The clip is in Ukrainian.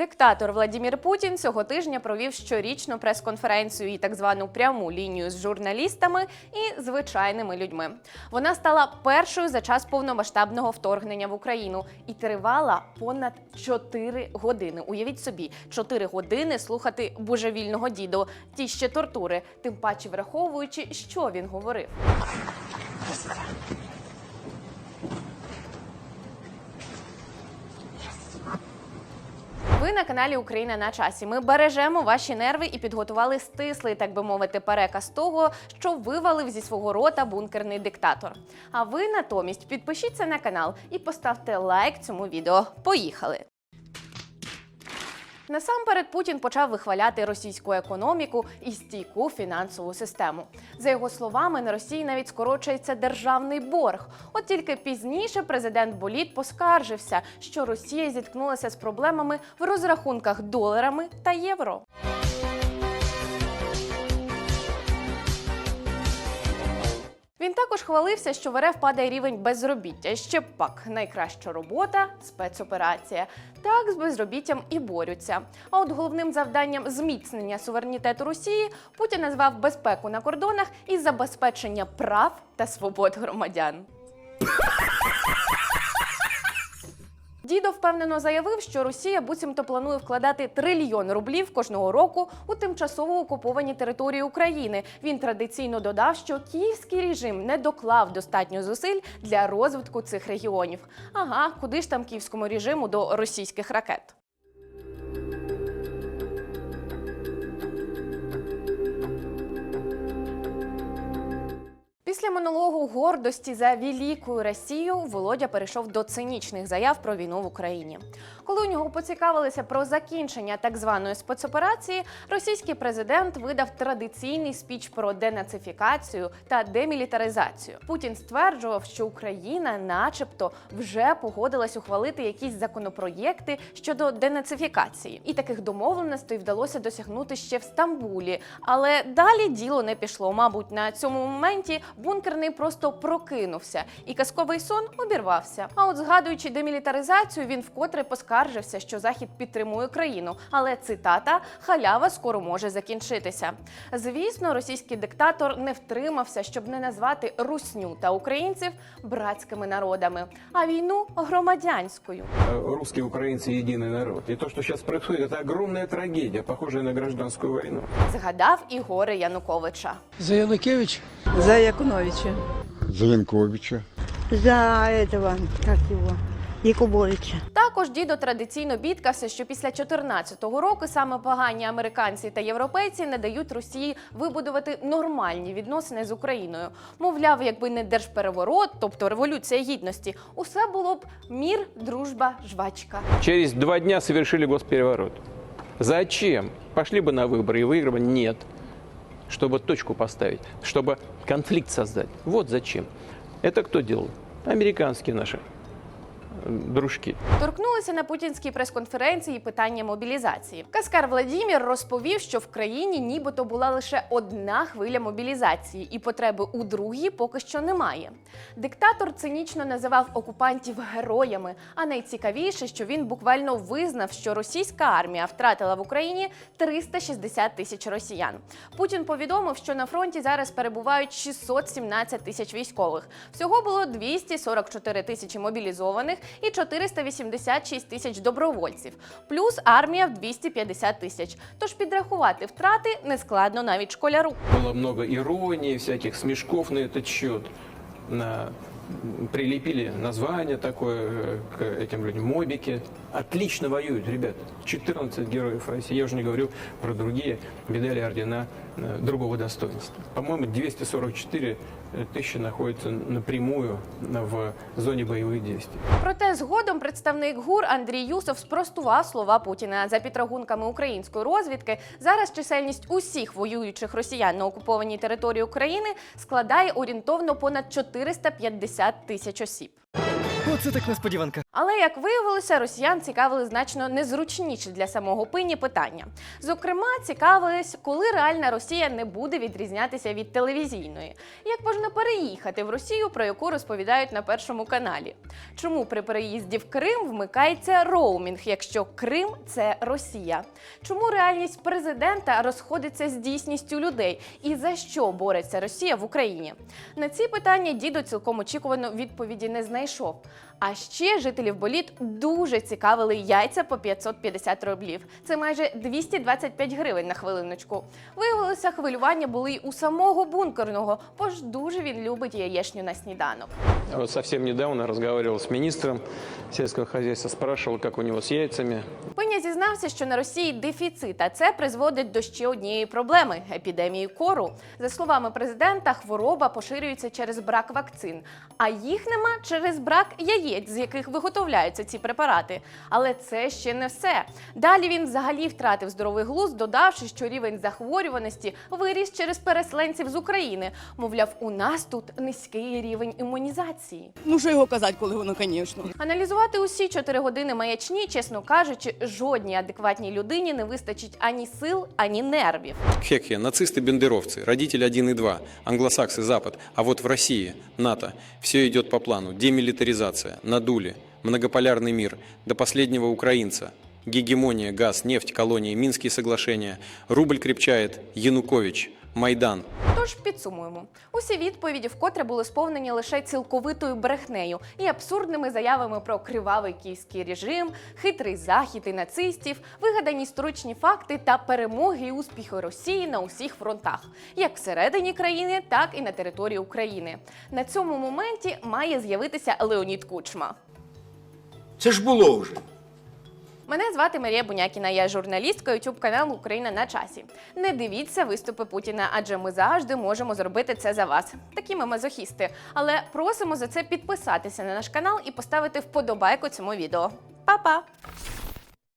Диктатор Владімір Путін цього тижня провів щорічну прес-конференцію і так звану пряму лінію з журналістами і звичайними людьми. Вона стала першою за час повномасштабного вторгнення в Україну і тривала понад 4 години. Уявіть собі, 4 години слухати божевільного діду. Ті ще тортури, тим паче враховуючи, що він говорив. Ви на каналі Україна на часі. Ми бережемо ваші нерви і підготували стислий, так би мовити, переказ того, що вивалив зі свого рота бункерний диктатор. А ви натомість підпишіться на канал і поставте лайк цьому відео. Поїхали! Насамперед Путін почав вихваляти російську економіку і стійку фінансову систему. За його словами, на Росії навіть скорочується державний борг. От тільки пізніше президент Боліт поскаржився, що Росія зіткнулася з проблемами в розрахунках доларами та євро. Він також хвалився, що в РФ падає рівень безробіття. Ще пак найкраща робота спецоперація. Так з безробіттям і борються. А от головним завданням зміцнення суверенітету Росії Путін назвав безпеку на кордонах і забезпечення прав та свобод громадян. Дідо впевнено заявив, що Росія буцімто планує вкладати трильйон рублів кожного року у тимчасово окуповані території України. Він традиційно додав, що київський режим не доклав достатньо зусиль для розвитку цих регіонів. Ага, куди ж там київському режиму до російських ракет? Після монологу гордості за велику Росію Володя перейшов до цинічних заяв про війну в Україні. Коли у нього поцікавилися про закінчення так званої спецоперації, російський президент видав традиційний спіч про денацифікацію та демілітаризацію. Путін стверджував, що Україна, начебто, вже погодилась ухвалити якісь законопроєкти щодо денацифікації, і таких домовленостей вдалося досягнути ще в Стамбулі. Але далі діло не пішло. Мабуть, на цьому моменті бункерний просто прокинувся, і казковий сон обірвався. А от згадуючи демілітаризацію, він вкотре поскаржився, що захід підтримує країну. Але цитата халява скоро може закінчитися. Звісно, російський диктатор не втримався, щоб не назвати русню та українців братськими народами, а війну громадянською. Э, русские украинцы единый народ. И то, что сейчас происходит, это огромная трагедия, похожая на гражданскую войну. Згадав і горе Януковича. За Янукевич? За Якуновича. За Янковича. За этого, как его, Якубовича. Також дідо традиційно бідкався, що після 2014 року саме погані американці та європейці не дають Росії вибудувати нормальні відносини з Україною. Мовляв, якби не держпереворот, тобто революція гідності, усе було б мір, дружба, жвачка. Через два дня совершили госпереворот. Зачем? Пошли бы на выборы и выиграли бы? Нет. Чтобы точку поставить, чтобы конфликт создать. Вот зачем. Это кто делал? Американские наши э, дружки. Торкнулися на путінській прес-конференції питання мобілізації. Каскар Владімір розповів, що в країні нібито була лише одна хвиля мобілізації, і потреби у другій поки що немає. Диктатор цинічно називав окупантів героями. А найцікавіше, що він буквально визнав, що російська армія втратила в Україні 360 тисяч росіян. Путін повідомив, що на фронті зараз перебувають 617 тисяч військових. Всього було 244 тисячі мобілізованих і 486 тисяч добровольців, плюс армія в 250 тисяч. Тож підрахувати втрати нескладно навіть школяру. Было много иронии, всяких смешков на этот счет. На... м, Прилепили название такое э, к этим людям. Мобики. Отлично воюют, ребята. 14 героев России. Я уже не говорю про другие медали, ордена э, другого достоинства. По-моему, 244 тысячи находятся напрямую в зоне боевых действий. Проте згодом представник ГУР Андрій Юсов спростував слова Путіна. За підрахунками української розвідки, зараз чисельність усіх воюючих росіян на окупованій території України складає орієнтовно понад 450 тисяч осіб. Оце так несподіванка. Але як виявилося, росіян цікавили значно незручніші для самого пині питання. Зокрема, цікавились, коли реальна Росія не буде відрізнятися від телевізійної, як можна переїхати в Росію, про яку розповідають на першому каналі. Чому при переїзді в Крим вмикається роумінг, якщо Крим це Росія? Чому реальність президента розходиться з дійсністю людей? І за що бореться Росія в Україні? На ці питання дідо цілком очікувано відповіді не знайшов. А ще жителів боліт дуже цікавили яйця по 550 рублів. Це майже 225 гривень на хвилиночку. Виявилося, хвилювання були й у самого бункерного, бо ж дуже він любить яєчню на сніданок. Вот совсем недавно разговаривал с министром сельского хозяйства, спрашивал, как у него с яйцами. Пиня зізнався, що на Росії дефіцит, а це призводить до ще однієї проблеми епідемії кору. За словами президента, хвороба поширюється через брак вакцин, а їх нема через брак яєць, з яких виготовляються ці препарати. Але це ще не все. Далі він взагалі втратив здоровий глузд, додавши, що рівень захворюваності виріс через переселенців з України. Мовляв, у нас тут низький рівень імунізації. Ну що його казати, коли воно, звісно. Аналізувати усі чотири години маячні, чесно кажучи, жодній адекватній людині не вистачить ані сил, ані нервів. Хе-хе, нацисты-бендеровцы, родитель 1 и 2, англосаксы Запад, а вот в России, НАТО, все идет по плану, демилитаризация, надули, многополярный мир, до последнего украинца, гегемония, газ, нефть, колонии, Минские соглашения, рубль крепчает, Янукович, Майдан, Тож підсумуємо: усі відповіді вкотре були сповнені лише цілковитою брехнею і абсурдними заявами про кривавий київський режим, хитрий захід і нацистів, вигадані історичні факти та перемоги і успіхи Росії на усіх фронтах, як всередині країни, так і на території України. На цьому моменті має з'явитися Леонід Кучма. Це ж було вже. Мене звати Марія Бунякіна, я журналістка youtube каналу Україна на часі. Не дивіться виступи Путіна, адже ми завжди можемо зробити це за вас. Такі ми мазохісти. Але просимо за це підписатися на наш канал і поставити вподобайку цьому відео. Па-па!